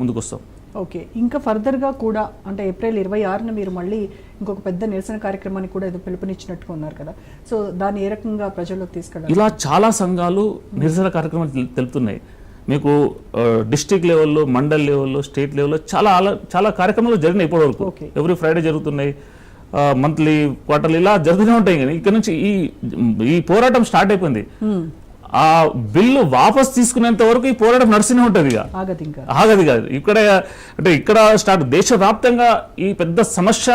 ముందుకు వస్తాం ఓకే. ఇంకా ఫర్దర్గా కూడా అంటే ఏప్రిల్ ఇరవై ఆరున మీరు మళ్ళీ ఇంకొక పెద్ద నిరసన కార్యక్రమానికి కూడా ఏదో పిలుపునిచ్చినట్టుగా ఉన్నారు కదా. సో దాన్ని ఏ రకంగా ప్రజల్లోకి తీసుకెళ్ళాలి? ఇలా చాలా సంఘాలు నిరసన కార్యక్రమాలు తెలు- తెలుపుతున్నాయి. మీకు డిస్టిక్ లెవెల్లో మండల్ లెవెల్లో స్టేట్ లెవెల్లో చాలా చాలా కార్యక్రమాలు జరిగినాయి ఇప్పటివరకు. ఎవ్రీ ఫ్రైడే జరుగుతున్నాయి. మంత్లీ క్వార్టర్లీ ఇలా జరుగుతూనే ఉంటాయి కానీ ఇక్కడ నుంచి ఈ ఈ పోరాటం స్టార్ట్ అయిపోయింది. ఆ బిల్లు వాపస్ తీసుకునేంత వరకు ఈ పోరాటం నడుస్తూనే ఉంటుంది ఇక. ఆగదు కాదు ఇక్కడ అంటే ఇక్కడ స్టార్ట్ దేశవ్యాప్తంగా ఈ పెద్ద సమస్య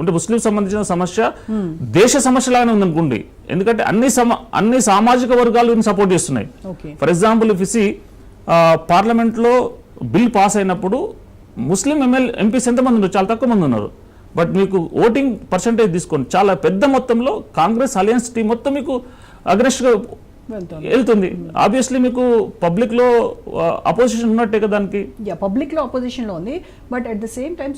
అంటే ముస్లిం సంబంధించిన సమస్య దేశ సమస్య లాగానే ఉందనుకోండి. ఎందుకంటే అన్ని సమ అన్ని సామాజిక వర్గాలు సపోర్ట్ చేస్తున్నాయి. ఫర్ ఎగ్జాంపుల్ ఇఫ్ ఇసి పార్లమెంట్లో బిల్ పాస్ అయినప్పుడు ముస్లిం ఎమ్మెల్యే ఎంపీస్ ఎంతమంది ఉన్నారు? చాలా తక్కువ మంది ఉన్నారు. బట్ మీకు ఓటింగ్ పర్సంటేజ్ తీసుకోండి. చాలా పెద్ద మొత్తంలో కాంగ్రెస్ అలయన్స్ టీం మొత్తం మీకు అగ్రెస్ట్గా వెళ్తుంది. ఆబ్వియస్లీ మీకు పబ్లిక్లో అపోజిషన్ ఉన్నట్టే కదా దానికి? పబ్లిక్లో అపోజిషన్లో ఉంది. But at the same time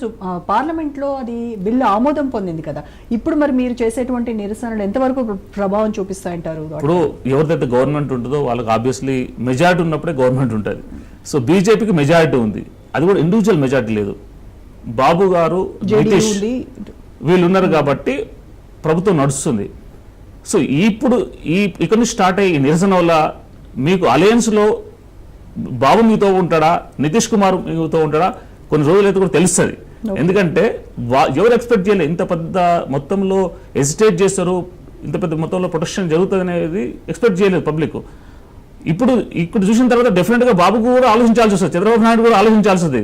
పార్లమెంట్లో అది బిల్లు ఆమోదం పొందింది కదా. ఇప్పుడు మరి మీరు చేసేటువంటి నిరసనలు ఎంతవరకు ప్ర- ప్రభావం చూపిస్తాయంటారు? ఇప్పుడు ఎవరిదైతే గవర్నమెంట్ ఉంటుందో వాళ్ళకి ఆబ్వియస్లీ మెజారిటీ ఉన్నప్పుడే గవర్నమెంట్ ఉంటుంది. సో బీజేపీకి మెజారిటీ ఉంది. అది కూడా ఇండివిజువల్ మెజారిటీ లేదు. బాబు గారు ఉంది. వీళ్ళు ఉన్నారు కాబట్టి ప్రభుత్వం నడుస్తుంది. సో ఇప్పుడు ఈ ఇక్కడ నుంచి స్టార్ట్ అయ్యి ఈ నిరసన వల్ల మీకు అలయన్స్లో బాబు మీతో ఉంటాడా? నితీష్ కుమార్ మీతో ఉంటాడా? కొన్ని రోజులు అయితే కూడా తెలుస్తుంది. ఎందుకంటే ఎవరు ఎక్స్పెక్ట్ చేయలేదు ఇంత పెద్ద మొత్తంలో ఎజిటేట్ చేస్తారు ఇంత పెద్ద మొత్తంలో ప్రొటెక్షన్ జరుగుతుంది అనేది ఎక్స్పెక్ట్ చేయలేదు పబ్లిక్ ఇప్పుడు ఇక్కడ చూసిన తర్వాత డెఫినెట్గా బాబు కూడా ఆలోచించాల్సి వస్తుంది చంద్రబాబు నాయుడు కూడా ఆలోచించాల్సి వస్తుంది.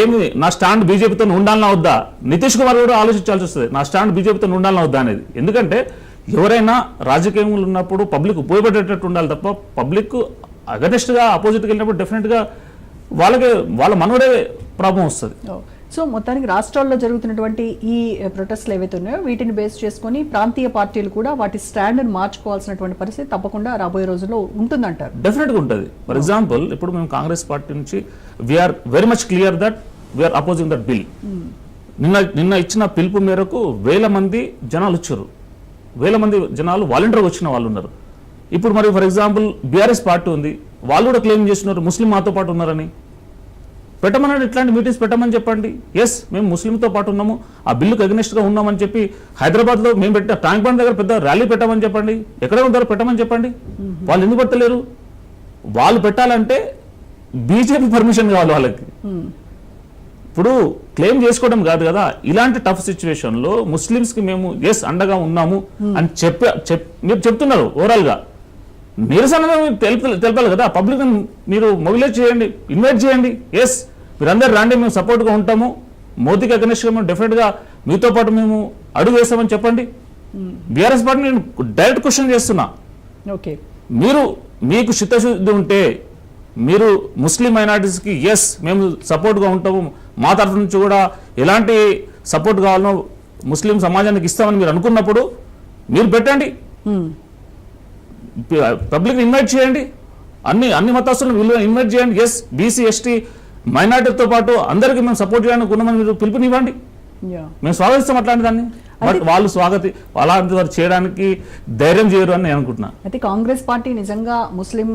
ఏమి నా స్టాండ్ బీజేపీతో ఉండాలన్నా వద్దా? నితీష్ కుమార్ కూడా ఆలోచించాల్సి వస్తుంది నా స్టాండ్ బీజేపీతో ఉండాలన్నా వద్దా అనేది. ఎందుకంటే ఎవరైనా రాజకీయంలో ఉన్నప్పుడు పబ్లిక్ ఉపయోగపడేటట్టు ఉండాలి తప్ప పబ్లిక్ అగనెస్ట్గా అపోజిట్కి వెళ్ళినప్పుడు డెఫినెట్గా వాళ్ళకి వాళ్ళ మనవడే ప్రాబ్లం వస్తుంది. సో మొత్తానికి రాష్ట్రాల్లో జరుగుతున్నటువంటి ఈ ప్రొటెస్ట్లు ఏవైతే ఉన్నాయో వీటిని బేస్ చేసుకొని ప్రాంతీయ పార్టీలు కూడా వాటి స్టాండర్డ్ మార్చుకోవాల్సినటువంటి పరిస్థితి తప్పకుండా రాబోయే రోజుల్లో ఉంటుందంటారు. డెఫినెట్గా ఉంటుంది. ఫర్ ఎగ్జాంపుల్ ఇప్పుడు మేము కాంగ్రెస్ పార్టీ నుంచి we are very much clear that we are opposing that bill నిన్న నిన్న ఇచ్చిన పిలుపు మేరకు వేల మంది జనాలు వచ్చారు. వేల మంది జనాలు వాలంటీర్గా వచ్చిన వాళ్ళు ఉన్నారు. ఇప్పుడు మరి ఫర్ ఎగ్జాంపుల్ బీఆర్ఎస్ పార్టీ ఉంది. వాళ్ళు కూడా క్లెయిమ్ చేస్తున్నారు ముస్లిం మాతో పాటు ఉన్నారని. పెట్టమన్నాడు ఇట్లాంటి మీటింగ్స్ పెట్టమని చెప్పండి. ఎస్ మేము ముస్లింతో పాటు ఉన్నాము. ఆ బిల్లుకు against గా ఉన్నామని చెప్పి హైదరాబాద్లో మేము పెట్ట ట్యాంక్ బండ్ దగ్గర పెద్ద ర్యాలీ పెట్టమని చెప్పండి. ఎక్కడ ఉంటారో పెట్టమని చెప్పండి. వాళ్ళు ఎందుకు పెట్టలేరు? వాళ్ళు పెట్టాలంటే బీజేపీ పర్మిషన్ కావాలి వాళ్ళకి. ఇప్పుడు క్లెయిమ్ చేసుకోవడం కాదు కదా ఇలాంటి టఫ్ సిచ్యువేషన్లో ముస్లిమ్స్కి మేము ఎస్ అండగా ఉన్నాము అని చెప్ప చెప్ మీరు చెప్తున్నారు ఓవరాల్గా నిరసన తెలుపు తెలపాలి కదా పబ్లిక్ మీరు మొబిలైజ్ చేయండి ఇన్వైట్ చేయండి. ఎస్ మీరందరూ రండి మేము సపోర్ట్గా ఉంటాము. మోదీకి అగనిస్ట్గా మేము డెఫినెట్గా మీతో పాటు మేము అడుగు వేస్తామని చెప్పండి. బీఆర్ఎస్ పార్టీ నేను డైరెక్ట్ క్వశ్చన్ చేస్తున్నా. ఓకే. మీరు మీకు చిత్తశుద్ధి ఉంటే మీరు ముస్లిం మైనారిటీస్కి ఎస్ మేము సపోర్ట్గా ఉంటాము మా తరఫు నుంచి కూడా ఎలాంటి సపోర్ట్ కావాలనో ముస్లిం సమాజానికి ఇస్తామని మీరు అనుకున్నప్పుడు మీరు పెట్టండి. పబ్లిక్ ఇన్వైట్ చేయండి. అన్ని అన్ని మతస్థులను వీళ్ళు ఇన్వైట్ చేయండి. ఎస్ బీసీ ఎస్టీ మైనార్టీతో పాటు అందరికీ మేము సపోర్ట్ చేయడానికి ఉన్నామని మీరు పిలుపునివ్వండి. మేము స్వాగతిస్తాం అట్లాంటి దాన్ని. బట్ వాళ్ళు స్వాగతి అలాంటి వారు చేయడానికి ధైర్యం చేయరు అని నేను అనుకుంటున్నా. అయితే కాంగ్రెస్ పార్టీ నిజంగా ముస్లిం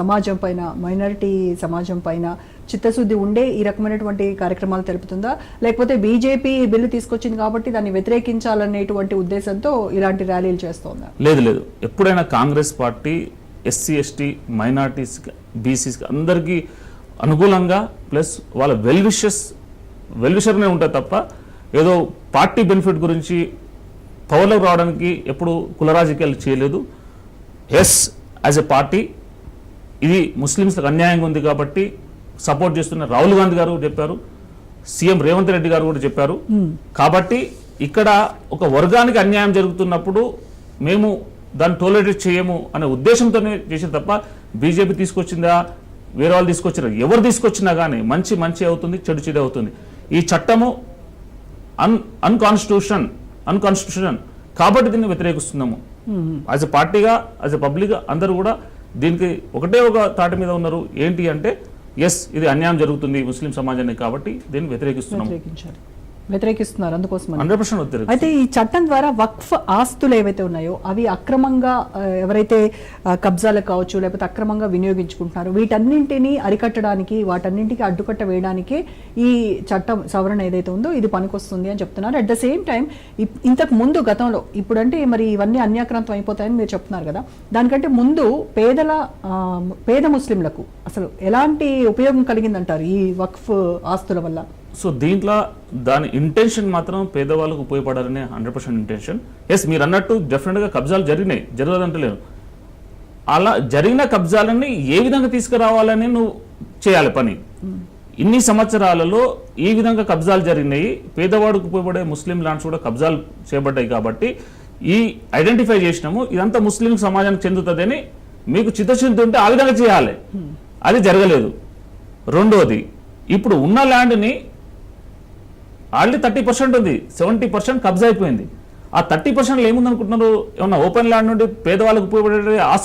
సమాజం పైన మైనారిటీ సమాజం పైన చిత్తశుద్ధి ఉండే ఈ రకమైనటువంటి కార్యక్రమాలు తెలుపుతుందా? లేకపోతే బీజేపీ బిల్లు తీసుకొచ్చింది కాబట్టి దాన్ని వ్యతిరేకించాలనేటువంటి ఉద్దేశంతో ఇలాంటి ర్యాలీలు చేస్తోందా? లేదు లేదు. ఎప్పుడైనా కాంగ్రెస్ పార్టీ ఎస్సీ ఎస్టీ మైనార్టీస్కి బీసీస్కి అందరికీ అనుకూలంగా ప్లస్ వాళ్ళ వెల్ విషెస్ వెల్ విషర్నే ఉంటుంది తప్ప ఏదో పార్టీ బెనిఫిట్ గురించి పవర్లోకి రావడానికి ఎప్పుడు కుల రాజకీయాలు చేయలేదు. ఎస్ యాజ్ ఎ పార్టీ ఇది ముస్లిమ్స్లకు అన్యాయంగా ఉంది కాబట్టి సపోర్ట్ చేస్తున్న రాహుల్ గాంధీ గారు చెప్పారు సీఎం రేవంత్ రెడ్డి గారు కూడా చెప్పారు. కాబట్టి ఇక్కడ ఒక వర్గానికి అన్యాయం జరుగుతున్నప్పుడు మేము దాన్ని టోలరేట్ చేయము అనే ఉద్దేశంతోనే చేసిన తప్ప బీజేపీ తీసుకొచ్చిందా వేరే వాళ్ళు తీసుకొచ్చారు ఎవరు తీసుకొచ్చినా కానీ మంచి మంచి అవుతుంది చెడు చెడు అవుతుంది. ఈ చట్టము అన్ అన్కాన్స్టిట్యూషన్ అన్కాన్స్టిట్యూషన్ కాబట్టి దీన్ని వ్యతిరేకిస్తున్నాము. యాజ్ ఎ పార్టీగా యాజ్ ఎ పబ్లిక్గా అందరూ కూడా దీనికి ఒకటే ఒక తాటి మీద ఉన్నారు. ఏంటి అంటే ఎస్ ఇది అన్యాయం జరుగుతుంది ముస్లిం సమాజానికి కాబట్టి దీన్ని వ్యతిరేకిస్తున్నాము. వ్యతిరేకిస్తున్నారు అందుకోసం హండ్రెడ్ పర్సెంట్ అయితే ఈ చట్టం ద్వారా వక్ఫ్ ఆస్తులు ఏవైతే ఉన్నాయో అవి అక్రమంగా ఎవరైతే ఆ, కబ్జాలకు కావచ్చు లేకపోతే అక్రమంగా వినియోగించుకుంటున్నారో వీటన్నింటినీ అరికట్టడానికి వాటన్నింటికి అడ్డుకట్ట వేయడానికే ఈ చట్టం సవరణ ఏదైతే ఉందో ఇది పనికొస్తుంది అని చెప్తున్నారు. అట్ ద సేమ్ టైం ఇంతకు ముందు గతంలో ఇప్పుడంటే మరి ఇవన్నీ అన్యాక్రాంతం అయిపోతాయని మీరు చెప్తున్నారు కదా దానికంటే ముందు పేదల పేద ముస్లింలకు అసలు ఎలాంటి ఉపయోగం కలిగిందంటారు ఈ వక్ఫ్ ఆస్తుల వల్ల? సో దీంట్లో దాని ఇంటెన్షన్ మాత్రం పేదవాళ్ళకు ఉపయోగపడాలనే హండ్రెడ్ పర్సెంట్ ఇంటెన్షన్ ఎస్ మీరు అన్నట్టు డెఫినెట్గా కబ్జాలు జరిగినాయి. జరగదంటలేను అలా జరిగిన కబ్జాలని ఏ విధంగా తీసుకురావాలని నువ్వు చేయాలి పని. ఇన్ని సంవత్సరాలలో ఈ విధంగా కబ్జాలు జరిగినాయి. పేదవాడికి ఉపయోగపడే ముస్లిం ల్యాండ్స్ కూడా కబ్జాలు చేయబడ్డాయి కాబట్టి ఈ ఐడెంటిఫై చేసినాము. ఇదంతా ముస్లిం సమాజానికి చెందుతుందని మీకు చిత్తశుద్ధి ఉంటే ఆ విధంగా చేయాలి అది జరగలేదు. రెండోది ఇప్పుడు ఉన్న ల్యాండ్ని ఆల్రెడీ థర్టీ పర్సెంట్ ఉంది సెవెంటీ పర్సెంట్ కబ్జా అయిపోయింది. ఆ థర్టీ పర్సెంట్ ఏముందనుకుంటున్నారు? ఏమన్నా ఓపెన్ ల్యాండ్ నుండి పేదవాళ్ళకు ఉపయోగపడే ఆస్తులు